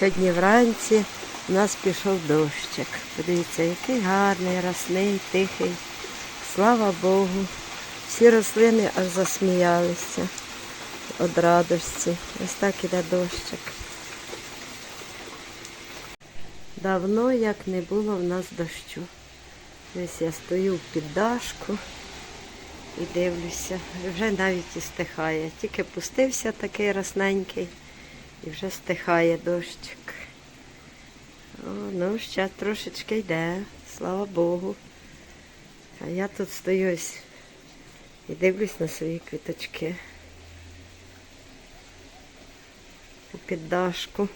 Сьогодні вранці у нас пішов дощик. Подивіться, який гарний, рясний, тихий. Слава Богу. Всі рослини аж засміялися від радості. Ось так іде дощик. Давно як не було в нас дощу. Ось я стою в піддашку і дивлюся. Вже навіть і стихає. Тільки пустився такий расненький і вже стихає дощик. О, ну, ще трошечки йде, слава Богу. А я тут стоюсь і дивлюсь на свої квіточки. У піддашку.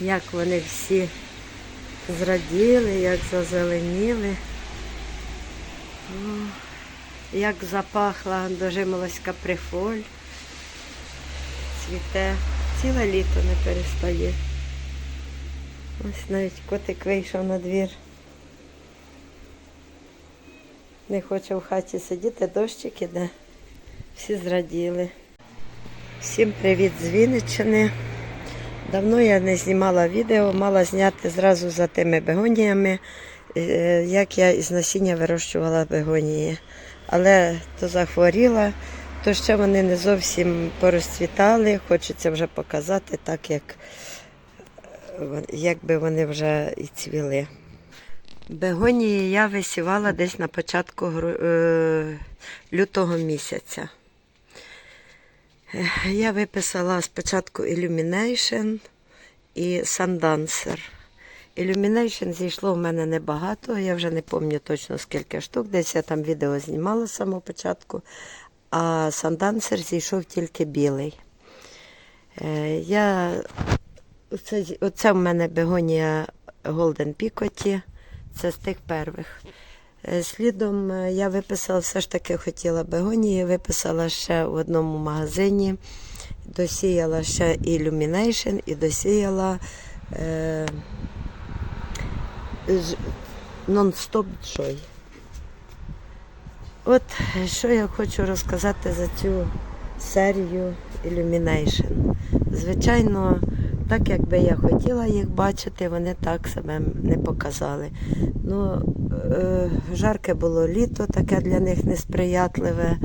Як вони всі зраділи, як зазеленіли. О, як запахла дожималась каприфоль. Цвіте. Ціле літо не перестає. Ось навіть котик вийшов на двір. Не хоче в хаті сидіти, дощик іде. Всі зраділи. Всім привіт з Вінниччини. Давно я не знімала відео, мала зняти зразу за тими бегоніями, е, як я із насіння вирощувала бегонії. Але то захворіла, то ще вони не зовсім порозцвітали. Хочеться вже показати так, як, якби вони вже і цвіли. Бегонії я висівала десь на початку е, лютого місяця. Я виписала спочатку Illumination і Sundancer. Illumination зійшло в мене небагато, я вже не пам'ятаю точно скільки штук, десь я там відео знімала з самого початку, а Sundancer зійшов тільки білий. Е, Я... Оце, оце в мене бегонія Golden Picot, це з тих первих. Е, Слідом е, я виписала, все ж таки хотіла бегонії, виписала ще в одному магазині, досіяла ще Illumination і досіяла е, Non-Stop Joy. От що я хочу розказати за цю серію Illumination. Звичайно, так як би я хотіла їх бачити, вони так себе не показали. Ну, е, жарке було літо, таке для них несприятливе.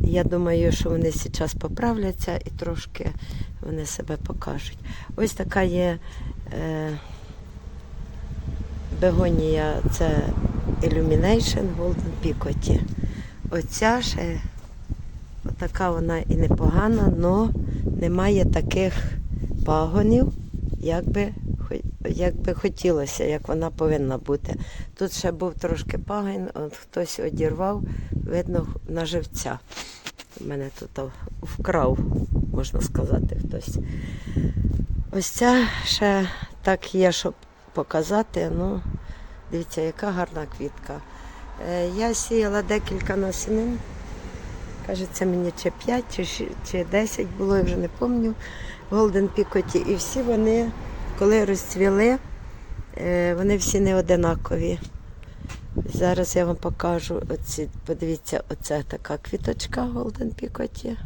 Я думаю, що вони зараз поправляться і трошки вони себе покажуть. Ось така є е, бегонія, це Illumination Golden Picot. Оця ще така вона і непогана, але немає таких пагонів, як би, як би хотілося, як вона повинна бути. Тут ще був трошки пагін, от хтось одірвав, видно, на живця. Мене тут вкрав, можна сказати, хтось. Ось ця ще так є, щоб показати. Ну, дивіться, яка гарна квітка. Е, Я сіяла декілька насінин. Кажеться, мені чи 5, чи, ші- чи 10 було, я вже не пам'ятаю. Голден Пікоті. І всі вони, коли розцвіли, е, вони всі не одинакові. Зараз я вам покажу. Оці, подивіться, оце така квіточка Голден Пікоті.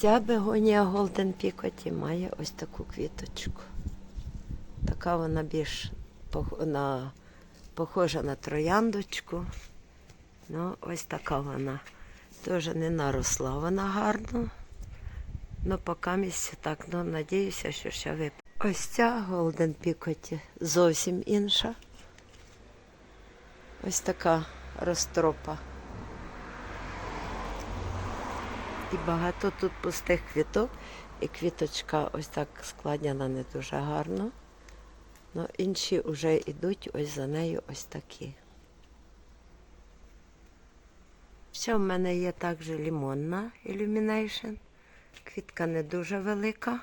Ця бегонія Голден Пікоті має ось таку квіточку. Така вона більш похожа на трояндочку. Ну, ось така вона. Теж не наросла вона гарно. Ну, поки місце так, ну, надіюся, що ще вип. Ось ця Голден Пікоті зовсім інша. Ось така розтропа. І багато тут пустих квіток. І квіточка ось так складена не дуже гарно. Ну, інші вже йдуть ось за нею ось такі. Ще в мене є також лімонна Illumination. Квітка не дуже велика.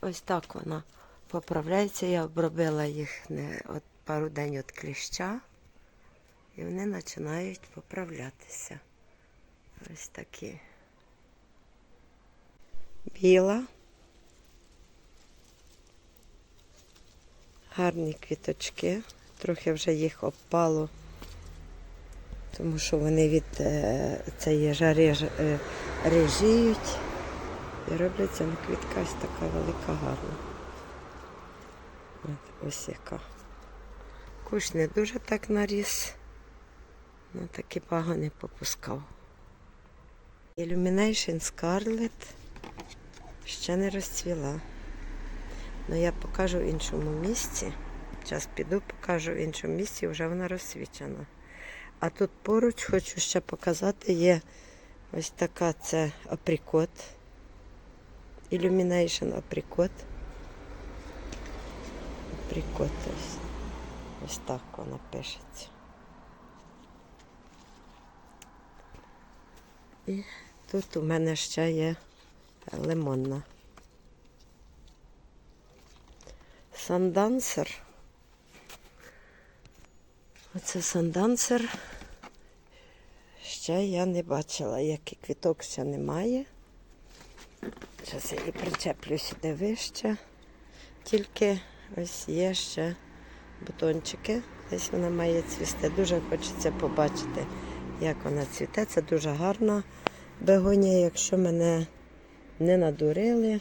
Ось так вона поправляється. Я обробила їх не от пару день від кліща. І вони починають поправлятися. Ось такі. Біла. Гарні квіточки. Трохи вже їх обпало тому що вони від е, цієї жари е, режіють і робляться ну, квітка ось така велика гарна. От, ось яка. Куш не дуже так наріс, ну такі пагони попускав. Illumination Scarlet ще не розцвіла. Ну я покажу в іншому місці. Зараз піду, покажу в іншому місці, вже вона розсвічена. А тут поруч хочу ще показати, є ось така це априкот. Illumination априкот. Априкот ось. Ось так вона пишеться. І тут у мене ще є лимонна. Сандансер. Оце сандансер. Ще я не бачила, який квіток ще немає. Зараз я її причеплю сюди вище. Тільки ось є ще бутончики. Десь вона має цвісти. Дуже хочеться побачити, як вона цвіте. Це дуже гарна бегонія. Якщо мене не надурили,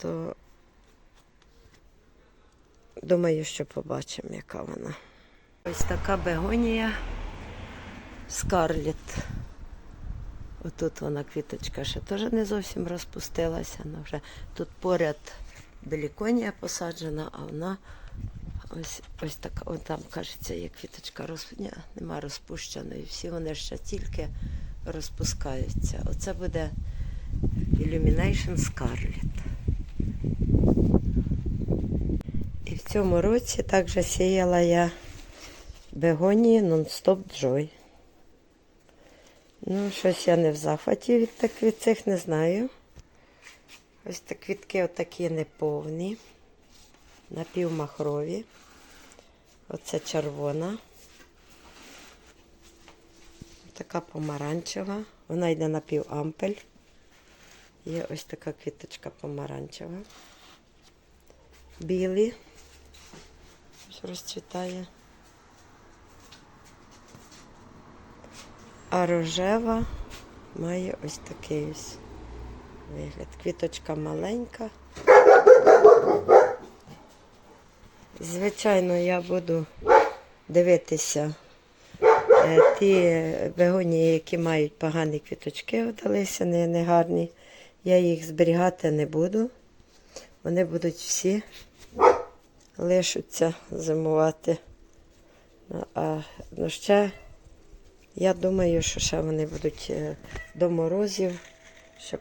то думаю, що побачимо, яка вона. Ось така бегонія Скарлет. Отут вона квіточка ще теж не зовсім розпустилася. Вона вже тут поряд беліконія посаджена, а вона ось ось така, от там кажеться, є квіточка роз... Ні, нема розпущеної. Всі вони ще тільки розпускаються. Оце буде Illumination Scarlet. І в цьому році також сіяла я бегонії Non-Stop Joy. Ну, щось я не в захваті від, цих не знаю. Ось так квітки отакі неповні, напівмахрові. Оце червона. Така помаранчева. Вона йде напівампель. Є ось така квіточка помаранчева. Білі. Ось розцвітає. А рожева має ось такий ось вигляд. Квіточка маленька. Звичайно, я буду дивитися ті бегонії, які мають погані квіточки, вдалися, не, не. Я їх зберігати не буду. Вони будуть всі лишаться зимувати. Ну, а ну, ще я думаю, що ще вони будуть е, до морозів, ще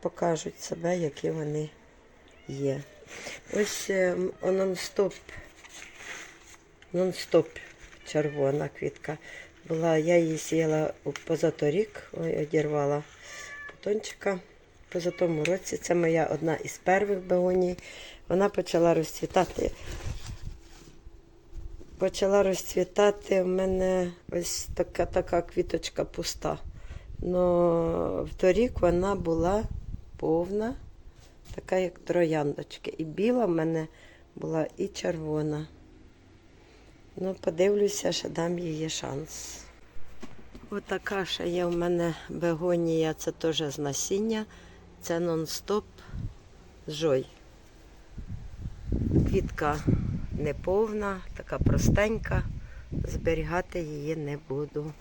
покажуть себе, які вони є. Ось е, нон-стоп, нон-стоп червона квітка. Була, я її сіяла позаторік, ой, одірвала бутончика. Поза тому році це моя одна із перших бегоній. Вона почала розцвітати почала розцвітати в мене ось така така квіточка пуста. Но вторік вона була повна, така як трояндочки. І біла в мене була і червона. Ну, подивлюся, ще дам їй шанс. Отака ще є в мене бегонія, це теж з насіння. Це нон-стоп жой. Квітка неповна, така простенька. Зберігати її не буду.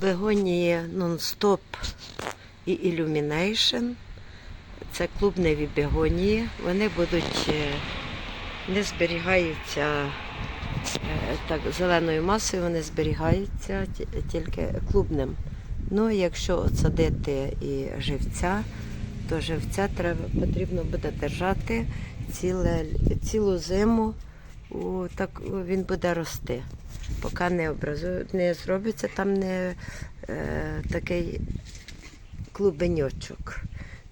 Бегонії нон-стоп і Illumination. Це клубневі бегонії. Вони будуть е, не зберігаються е, так, зеленою масою, вони зберігаються тільки клубним. Ну, якщо отсадити і живця, то живця треба, потрібно буде держати ціле, цілу зиму. У, так, він буде рости, поки не образує, не зробиться там не е, такий клубеньочок.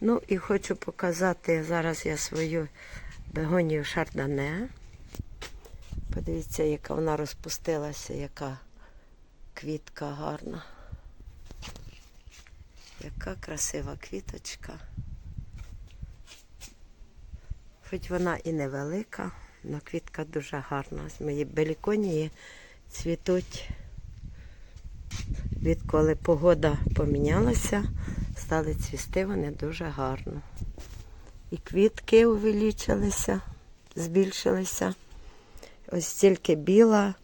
Ну і хочу показати зараз я свою бегонію шардане. Подивіться, яка вона розпустилася, яка квітка гарна. Яка красива квіточка. Хоч вона і невелика, але квітка дуже гарна. З моєї беліконії цвітуть. Відколи погода помінялася, стали цвісти вони дуже гарно. І квітки увеличилися, збільшилися. Ось тільки біла,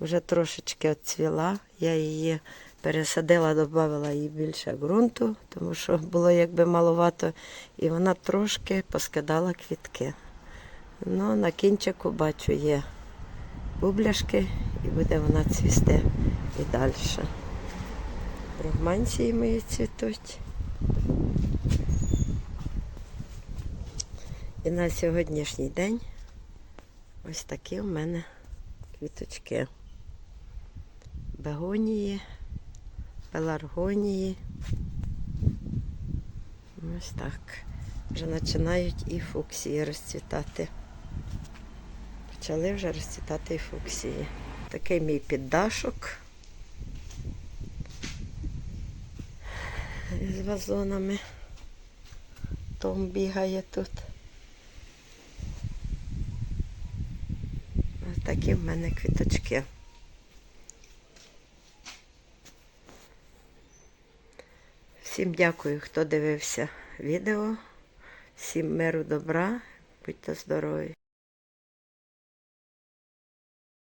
вже трошечки відцвіла. Я її пересадила, додала їй більше ґрунту, тому що було якби маловато, і вона трошки поскидала квітки. Ну, на кінчику бачу є бубляшки і буде вона цвісти і далі. Бругманції мої цвітуть. І на сьогоднішній день ось такі в мене квіточки. Бегонії, пеларгонії. Ось так. Вже починають і фуксії розцвітати. Почали вже розцвітати і фуксії. Такий мій піддашок з вазонами. Том бігає тут. Ось такі в мене квіточки. Всім дякую, хто дивився відео. Всім миру, добра, будьте здорові.